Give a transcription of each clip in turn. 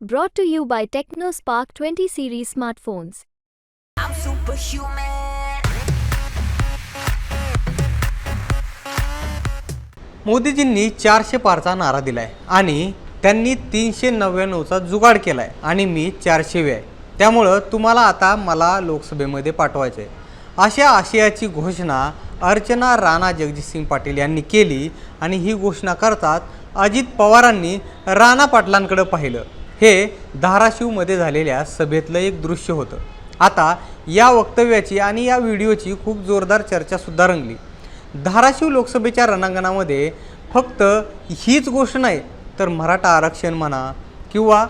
Brought to you by TechnoSpark 20 series smartphones. I'm superhuman. मोदीजींनी चारशे पारचा नारा दिलाय आणि त्यांनी तीनशे नव्याण्णवचा जुगाड केलाय आणि मी चारशेवे आहे त्यामुळं तुम्हाला आता मला लोकसभेमध्ये पाठवायचं आहे अशा आशयाची घोषणा अर्चना राणा जगजितसिंग पाटील यांनी केली आणि ही घोषणा करतात अजित पवारांनी राणा पाटलांकडे पाहिलं हे धाराशिवमध्ये झालेल्या सभेतलं एक दृश्य होतं. आता या वक्तव्याची आणि या व्हिडिओची खूप जोरदार चर्चासुद्धा रंगली. धाराशिव लोकसभेच्या रणांगणामध्ये फक्त हीच गोष्ट नाही तर मराठा आरक्षण म्हणा किंवा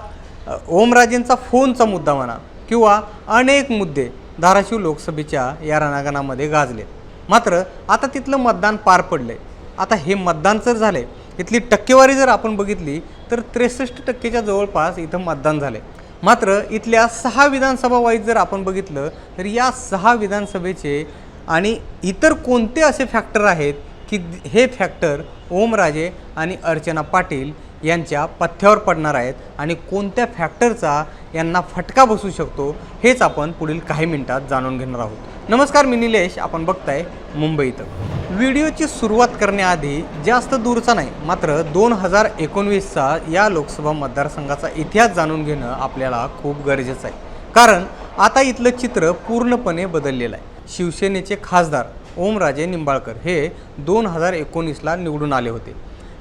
ओमराजेंचा फोनचा मुद्दा म्हणा किंवा अनेक मुद्दे धाराशिव लोकसभेच्या या रणांगणामध्ये गाजले. मात्र आता तिथलं मतदान पार पडलं आहे आता हे मतदान जर झाले इथली टक्केवारी जर आपण बघितली तर त्रेसष्ट टक्केच्या जवळपास इथं मतदान झाले मात्र इथल्या सहा विधानसभा वाईज जर आपण बघितलं तर या सहा विधानसभेचे आणि इतर कोणते असे फॅक्टर आहेत की हे फॅक्टर ओमराजे आणि अर्चना पाटील यांच्या पथ्यावर पडणार आहेत आणि कोणत्या फॅक्टरचा यांना फटका बसू शकतो हेच आपण पुढील काही मिनिटात जाणून घेणार आहोत. नमस्कार मी निलेश. आपण बघताय मुंबईत व्हिडिओची सुरुवात करण्याआधी जास्त दूरचा नाही मात्र दोन हजार एकोणवीसचा या लोकसभा मतदारसंघाचा इतिहास जाणून घेणं आपल्याला खूप गरजेचं आहे. कारण आता इथलं चित्र पूर्णपणे बदललेलं आहे. शिवसेनेचे खासदार ओमराजे निंबाळकर हे दोन हजार एकोणीसला निवडून आले होते.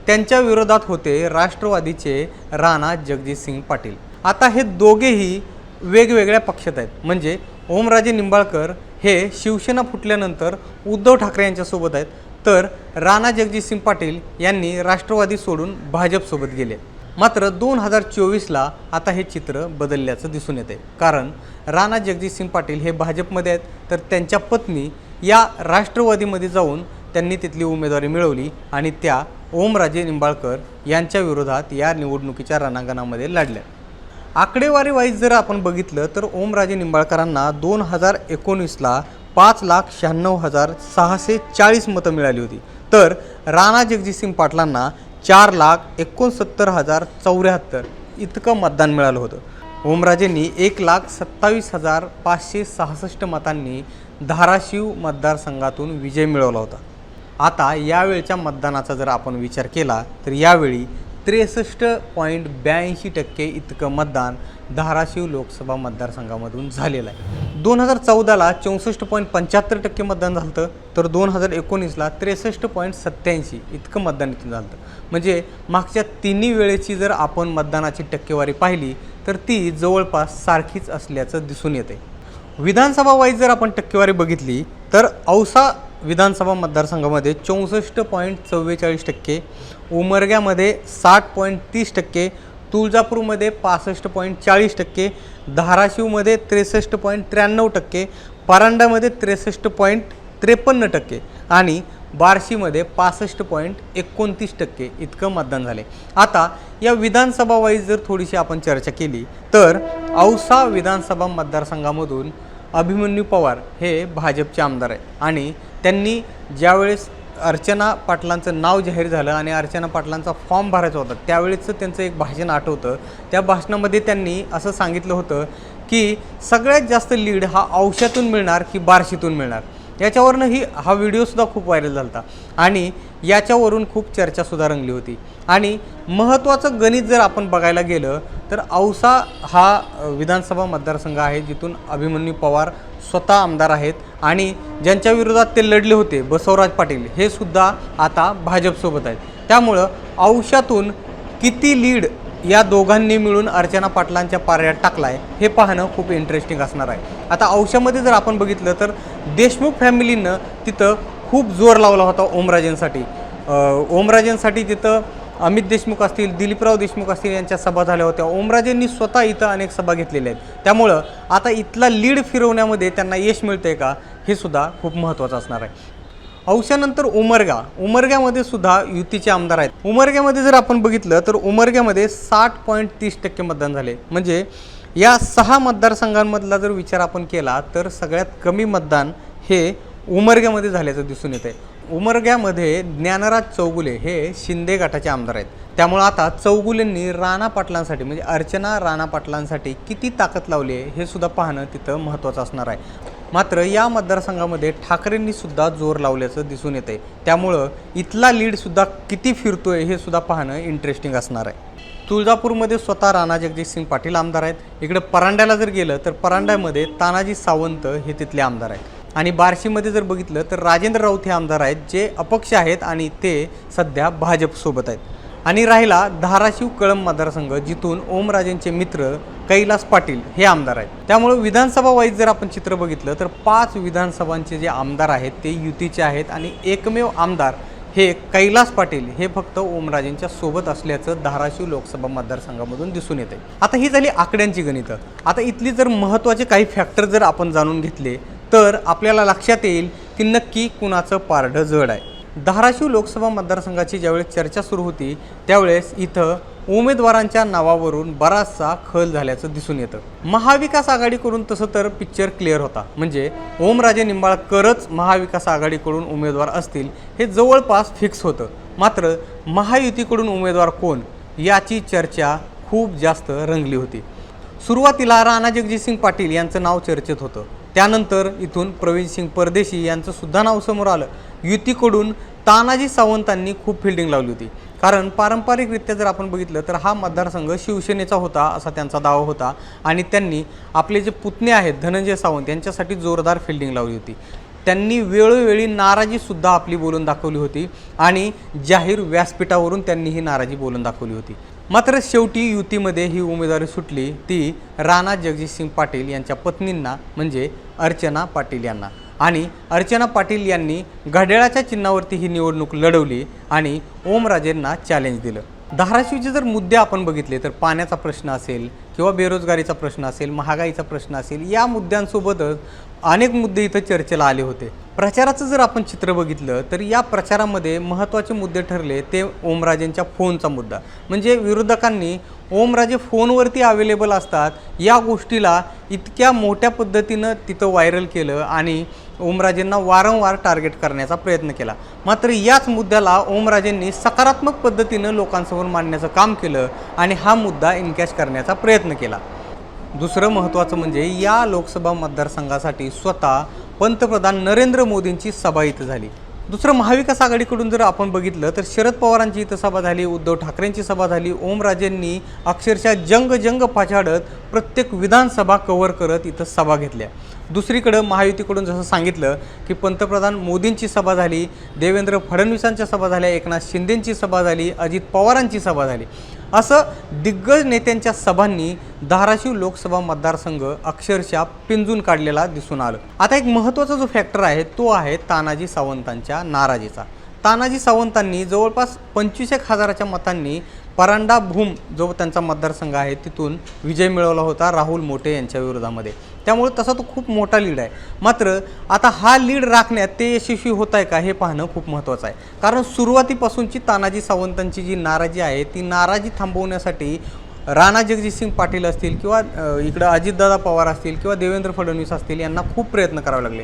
त्यांच्या विरोधात होते राष्ट्रवादीचे राणा जगजितसिंग पाटील. आता हे दोघेही वेगवेगळ्या पक्षात आहेत. म्हणजे ओमराजे निंबाळकर हे शिवसेना फुटल्यानंतर उद्धव ठाकरे यांच्यासोबत आहेत. तर राणा जगजितसिंग पाटील यांनी राष्ट्रवादी सोडून भाजपसोबत गेले. मात्र दोन हजार चोवीसला आता हे चित्र बदलल्याचं दिसून येते कारण राणा जगजितसिंग पाटील हे भाजपमध्ये आहेत. तर त्यांच्या पत्नी या राष्ट्रवादीमध्ये जाऊन त्यांनी तिथली उमेदवारी मिळवली आणि त्या ओमराजे निंबाळकर यांच्या विरोधात या निवडणुकीच्या रणांगणामध्ये लढल्या. आकडेवारी वाईज जर आपण बघितलं तर ओमराजे निंबाळकरांना दोन हजार एकोणीसला पाच लाख शहाण्णव हजार सहाशे चाळीस मतं मिळाली होती. तर राणा जगजितसिंग पाटलांना चार लाख एकोणसत्तर हजार चौऱ्याहत्तर इतकं मतदान मिळालं होतं. ओमराजेंनी एक लाख सत्तावीस हजार पाचशे सहासष्ट मतांनी धाराशिव मतदारसंघातून विजय मिळवला होता. आता यावेळच्या मतदानाचा जर आपण विचार केला तर यावेळी त्रेसष्ट पॉईंट ब्याऐंशी टक्के इतकं मतदान धाराशिव लोकसभा मतदारसंघामधून झालेलं आहे. दोन हजार चौदाला चौसष्ट पॉईंट पंच्याहत्तर टक्के मतदान झालं होतं तर दोन हजार एकोणीसला त्रेसष्ट पॉईंट सत्त्याऐंशी इतकं मतदान इथून झालं होतं. म्हणजे मागच्या तिन्ही वेळेची जर आपण मतदानाची टक्केवारी पाहिली तर ती जवळपास सारखीच असल्याचं दिसून येते विधानसभा वाईज जर आपण टक्केवारी बघितली तर औसा विधानसभा मतदारसंघामध्ये चौसष्ट पॉईंट चव्वेचाळीस टक्के उमरग्यामध्ये साठ पॉईंट तीस टक्के तुळजापूरमध्ये पासष्ट पॉईंट चाळीस टक्के धाराशिवमध्ये त्रेसष्ट पॉईंट त्र्याण्णव टक्के परांडामध्ये त्रेसष्ट पॉईंट त्रेपन्न टक्के आणि बार्शीमध्ये पासष्ट पॉईंट एकोणतीस टक्के इतकं मतदान झाले. आता या विधानसभा वाईज जर थोडीशी आपण चर्चा केली तर औसा विधानसभा मतदारसंघामधून अभिमन्यू पवार हे भाजपचे आमदार आहेत आणि त्यांनी ज्यावेळेस अर्चना पाटलांचं नाव जाहीर झालं आणि अर्चना पाटलांचा फॉर्म भरायचा होता त्यावेळेचं त्यांचं एक भाषण आठवतं. त्या भाषणामध्ये त्यांनी असं सांगितलं होतं की सगळ्यात जास्त लीड हा औषधातून मिळणार की बार्शीतून मिळणार? याच्यावरनं ही हा व्हिडिओसुद्धा खूप व्हायरल झाला होता आणि याच्यावरून खूप चर्चासुद्धा रंगली होती. आणि महत्त्वाचं गणित जर आपण बघायला गेलं तर औसा हा विधानसभा मतदारसंघ आहे जिथून अभिमन्यू पवार स्वतः आमदार आहेत. आणि ज्यांच्या विरोधात ते लढले होते बसवराज पाटील हे सुद्धा आता भाजपसोबत आहेत. त्यामुळं औशातून किती लीड या दोघांनी मिळून अर्चना पाटलांच्या पारड्यात टाकला आहे हे पाहणं खूप इंटरेस्टिंग असणार आहे. आता औषामध्ये जर आपण बघितलं तर देशमुख फॅमिलीनं तिथं खूप जोर लावला होता ओमराजेंसाठी. ओमराजेंसाठी तिथं अमित देशमुख असतील दिलीपराव देशमुख असतील यांच्या सभा झाल्या होत्या. ओमराजेंनी स्वतः इथं अनेक सभा घेतलेल्या आहेत. त्यामुळं आता इथला लीड फिरवण्यामध्ये त्यांना यश मिळतंय का हे सुद्धा खूप महत्त्वाचं असणार आहे. औशानंतर उमरगा. उमरग्यामध्ये सुद्धा युतीचे आमदार आहेत. उमरग्यामध्ये जर आपण बघितलं तर उमरग्यामध्ये साठ पॉईंट तीस टक्के मतदान झाले. म्हणजे या सहा मतदारसंघांमधला जर विचार आपण केला तर सगळ्यात कमी मतदान हे उमरग्यामध्ये झाल्याचं दिसून येतं आहे उमरग्यामध्ये ज्ञानराज चौगुले हे शिंदे गटाचे आमदार आहेत. त्यामुळं आता चौगुलेंनी राणा पाटलांसाठी म्हणजे अर्चना राणा पाटलांसाठी किती ताकद लावली आहे हे सुद्धा पाहणं तिथं महत्त्वाचं असणार आहे. मात्र या मतदारसंघामध्ये ठाकरेंनी सुद्धा जोर लावल्याचं दिसून येते त्यामुळं इथला लीडसुद्धा किती फिरतोय हे सुद्धा पाहणं इंटरेस्टिंग असणार आहे. तुळजापूरमध्ये स्वतः राणा जगजितसिंग पाटील आमदार आहेत. इकडे परांड्याला जर गेलं तर परांड्यामध्ये तानाजी सावंत हे तिथले आमदार आहेत. आणि बार्शीमध्ये जर बघितलं तर राजेंद्र राऊत हे आमदार आहेत जे अपक्ष आहेत आणि ते सध्या भाजपसोबत आहेत. आणि राहिला धाराशिव कळंब मतदारसंघ जिथून ओमराजेंचे मित्र कैलास पाटील हे आमदार आहेत. त्यामुळे विधानसभा वाईज जर आपण चित्र बघितलं तर पाच विधानसभांचे जे आमदार आहेत ते युतीचे आहेत आणि एकमेव आमदार हे कैलास पाटील हे फक्त ओमराजेंच्या सोबत असल्याचं धाराशिव लोकसभा मतदारसंघामधून दिसून येते आता ही झाली आकड्यांची गणितं. आता इथली जर महत्त्वाचे काही फॅक्टर जर आपण जाणून घेतले तर आपल्याला लक्षात येईल की नक्की कुणाचं पारडं जड आहे. धाराशिव लोकसभा मतदारसंघाची ज्यावेळेस चर्चा सुरू होती त्यावेळेस इथं उमेदवारांच्या नावावरून बराचसा खल झाल्याचं दिसून येतं. महाविकास आघाडीकडून तसं तर पिक्चर क्लिअर होता. म्हणजे ओमराजे निंबाळकरच महाविकास आघाडीकडून उमेदवार असतील हे जवळपास फिक्स होतं. मात्र महायुतीकडून उमेदवार कोण याची चर्चा खूप जास्त रंगली होती. सुरुवातीला राणा जगजितसिंग पाटील यांचं नाव चर्चेत होतं. त्यानंतर इथून प्रवीण सिंग परदेशी यांचं सुद्धा नाव समोर आलं. युतीकडून तानाजी सावंतांनी खूप फिल्डिंग लावली होती. कारण पारंपरिकरित्या जर आपण बघितलं तर हा मतदारसंघ शिवसेनेचा होता असा त्यांचा दावा होता. आणि त्यांनी आपले जे पुतणे आहेत धनंजय सावंत यांच्यासाठी जोरदार फिल्डिंग लावली होती. त्यांनी वेळोवेळी नाराजीसुद्धा आपली बोलून दाखवली होती. आणि जाहीर व्यासपीठावरून त्यांनी ही नाराजी बोलून दाखवली होती. मात्र शेवटी युतीमध्ये ही उमेदवारी सुटली ती राणा जगजितसिंग पाटील यांच्या पत्नींना म्हणजे अर्चना पाटील यांना. आणि अर्चना पाटील यांनी घड्याळाच्या चिन्हावरती ही निवडणूक लढवली आणि ओमराजेंना चॅलेंज दिलं. धाराशिवचे जर मुद्दे आपण बघितले तर पाण्याचा प्रश्न असेल किंवा बेरोजगारीचा प्रश्न असेल महागाईचा प्रश्न असेल या मुद्द्यांसोबतच अनेक मुद्दे इथं चर्चेला आले होते. प्रचाराचं जर आपण चित्र बघितलं तर या प्रचारामध्ये महत्त्वाचे मुद्दे ठरले ते ओमराजेंच्या फोनचा मुद्दा. म्हणजे विरोधकांनी ओमराजे फोनवरती अवेलेबल असतात या गोष्टीला इतक्या मोठ्या पद्धतीनं तिथं व्हायरल केलं आणि ओमराजेंना वारंवार टार्गेट करण्याचा प्रयत्न केला. मात्र याच मुद्द्याला ओमराजेंनी सकारात्मक पद्धतीनं लोकांसमोर मांडण्याचं काम केलं आणि हा मुद्दा इनकॅश करण्याचा प्रयत्न केला. दुसरं महत्त्वाचं म्हणजे या लोकसभा मतदारसंघासाठी स्वतः पंतप्रधान नरेंद्र मोदींची सभा इथं झाली. दुसरं महाविकास आघाडीकडून जर आपण बघितलं तर शरद पवारांची इथं सभा झाली उद्धव ठाकरेंची सभा झाली ओमराजेंनी अक्षरशः जंग जंग पाछाडत प्रत्येक विधानसभा कव्हर करत इथं सभा घेतल्या. दुसरीकडं महायुतीकडून जसं सांगितलं की पंतप्रधान मोदींची सभा झाली देवेंद्र फडणवीसांच्या सभा झाल्या एकनाथ शिंदेंची सभा झाली अजित पवारांची सभा झाली. असं दिग्गज नेत्यांच्या सभांनी धाराशिव लोकसभा मतदारसंघ अक्षरशः पिंजून काढलेला दिसून आलं. आता एक महत्त्वाचा जो फॅक्टर आहे तो आहे तानाजी सावंतांच्या नाराजीचा. तानाजी सावंतांनी जवळपास पंचवीस एक हजाराच्या मतांनी परांडा भूम जो त्यांचा मतदारसंघ आहे तिथून विजय मिळवला होता राहुल मोटे यांच्या विरोधामध्ये. त्यामुळे तसा तो खूप मोठा लीड आहे. मात्र आता हा लीड राखण्यात ते यशस्वी होत आहे का हे पाहणं खूप महत्त्वाचं आहे. कारण सुरुवातीपासूनची तानाजी सावंतांची जी नाराजी आहे ती नाराजी थांबवण्यासाठी राणा जगजितसिंग पाटील असतील किंवा इकडं अजितदादा पवार असतील किंवा देवेंद्र फडणवीस असतील यांना खूप प्रयत्न करावे लागले.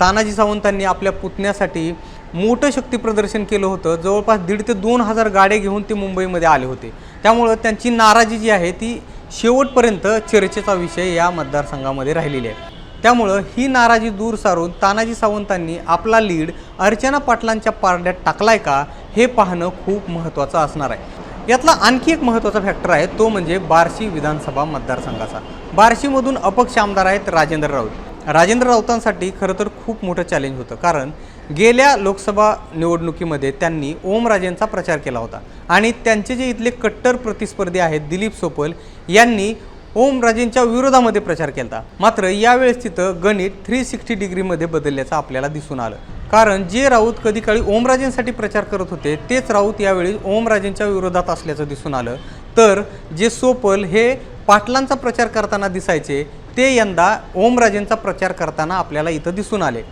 तानाजी सावंतांनी आपल्या पुतण्यासाठी मोठं शक्तीप्रदर्शन केलं होतं. जवळपास दीड ते दोन हजार गाड्या घेऊन ते मुंबईमध्ये आले होते. त्यामुळं त्यांची नाराजी जी आहे ती शेवटपर्यंत चर्चेचा विषय या मतदारसंघामध्ये राहिलेली आहे. त्यामुळं ही नाराजी दूर सारून तानाजी सावंतांनी आपला लीड अर्चना पाटलांच्या पारड्यात टाकलाय का हे पाहणं खूप महत्त्वाचं असणार आहे. यातला आणखी एक महत्त्वाचा फॅक्टर आहे तो म्हणजे बार्शी विधानसभा मतदारसंघाचा. बार्शीमधून अपक्ष आमदार आहेत राजेंद्र राऊत. राजेंद्र राऊतांसाठी खरं तर खूप मोठं चॅलेंज होतं. कारण गेल्या लोकसभा निवडणुकीमध्ये त्यांनी ओमराजेंचा प्रचार केला होता. आणि त्यांचे जे इथले कट्टर प्रतिस्पर्धी आहेत दिलीप सोपल यांनी ओमराजेंच्या विरोधामध्ये प्रचार केला मात्र यावेळेस तिथं गणित थ्री सिक्स्टी डिग्रीमध्ये बदलल्याचं आपल्याला दिसून आलं. कारण जे राऊत कधी काळी ओमराजेंसाठी प्रचार करत होते तेच राऊत यावेळी ओमराजेंच्या विरोधात असल्याचं दिसून आलं. तर जे सोपल हे पाटलांचा प्रचार करताना दिसायचे ते यंदा ओमराजेंचा प्रचार करताना आपल्याला इथं दिसून आले.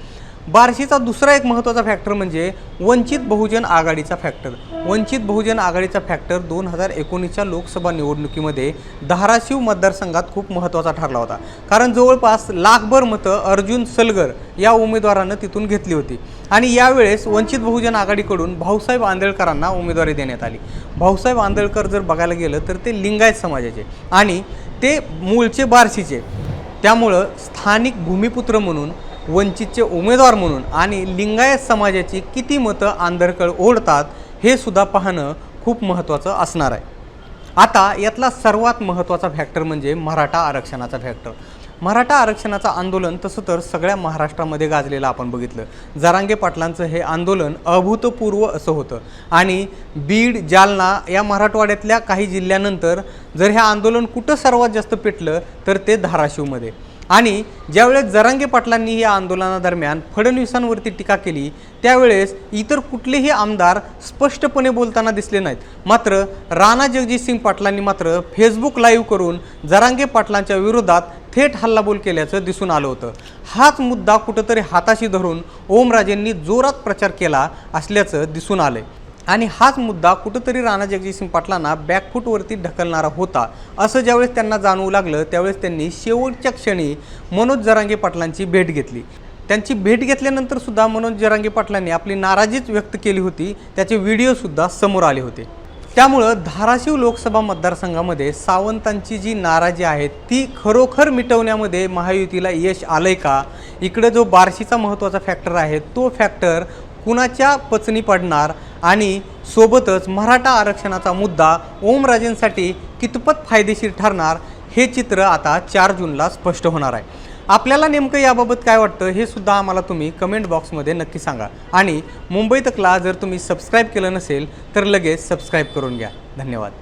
बार्शीचा दुसरा एक महत्त्वाचा फॅक्टर म्हणजे वंचित बहुजन आघाडीचा फॅक्टर वंचित बहुजन आघाडीचा फॅक्टर दोन हजार एकोणीसच्या लोकसभा निवडणुकीमध्ये धाराशिव मतदारसंघात खूप महत्त्वाचा ठरला होता. कारण जवळपास लाखभर मतं अर्जुन सलगर या उमेदवारानं तिथून घेतली होती. आणि यावेळेस वंचित बहुजन आघाडीकडून भाऊसाहेब आंदळकरांना उमेदवारी देण्यात आली. भाऊसाहेब आंदळकर जर बघायला गेलं तर ते लिंगायत समाजाचे. आणि ते मूळचे बार्शीचे. त्यामुळं स्थानिक भूमिपुत्र म्हणून वंचितचे उमेदवार म्हणून आणि लिंगायत समाजाची किती मतं आंधरकळ ओढतात हे सुद्धा पाहणं खूप महत्त्वाचं असणार आहे. आता यातला सर्वात महत्त्वाचा फॅक्टर म्हणजे मराठा आरक्षणाचा फॅक्टर मराठा आरक्षणाचं आंदोलन तसं तर सगळ्या महाराष्ट्रामध्ये गाजलेलं आपण बघितलं. जरांगे पाटलांचं हे आंदोलन अभूतपूर्व असं होतं. आणि बीड जालना या मराठवाड्यातल्या काही जिल्ह्यानंतर जर हे आंदोलन कुठं सर्वात जास्त पेटलं तर ते धाराशिवमध्ये. आणि ज्यावेळेस जरांगे पाटलांनी या आंदोलनादरम्यान फडणवीसांवरती टीका केली त्यावेळेस इतर कुठलेही आमदार स्पष्टपणे बोलताना दिसले नाहीत. मात्र राणा जगजितसिंग पाटलांनी मात्र फेसबुक लाईव्ह करून जरांगे पाटलांच्या विरोधात थेट हल्लाबोल केल्याचं दिसून आलं होतं. हाच मुद्दा कुठंतरी हाताशी धरून ओमराजेंनी जोरात प्रचार केला असल्याचं दिसून आलंय. आणि हाच मुद्दा कुठंतरी राणा जगजितसिंग पाटलांना बॅकफूटवरती ढकलणारा होता असं ज्यावेळेस त्यांना जाणवू लागलं त्यावेळेस त्यांनी शेवटच्या क्षणी मनोज जरांगे पाटलांची भेट घेतली. त्यांची भेट घेतल्यानंतर सुद्धा मनोज जरांगे पाटलांनी आपली नाराजीच व्यक्त केली होती त्याचे व्हिडिओसुद्धा समोर आले होते. त्यामुळं धाराशिव लोकसभा मतदारसंघामध्ये सावंतांची जी नाराजी आहे ती खरोखर मिटवण्यामध्ये महायुतीला यश आलंय का? इकडं जो बार्शीचा महत्त्वाचा फॅक्टर आहे तो फॅक्टर कुणाच्या पचनी पडणार? आणि सोबतच मराठा आरक्षणाचा मुद्दा ओमराजेंसाठी कितपत फायदेशीर ठरणार? हे चित्र आता चार जूनला स्पष्ट होणार आहे. आपल्याला नेमकं याबाबत काय वाटतं हे सुद्धा आम्हाला तुम्ही कमेंट बॉक्समध्ये नक्की सांगा. आणि मुंबई तकला जर तुम्ही सबस्क्राईब केलं नसेल तर लगेच सबस्क्राईब करून घ्या. धन्यवाद.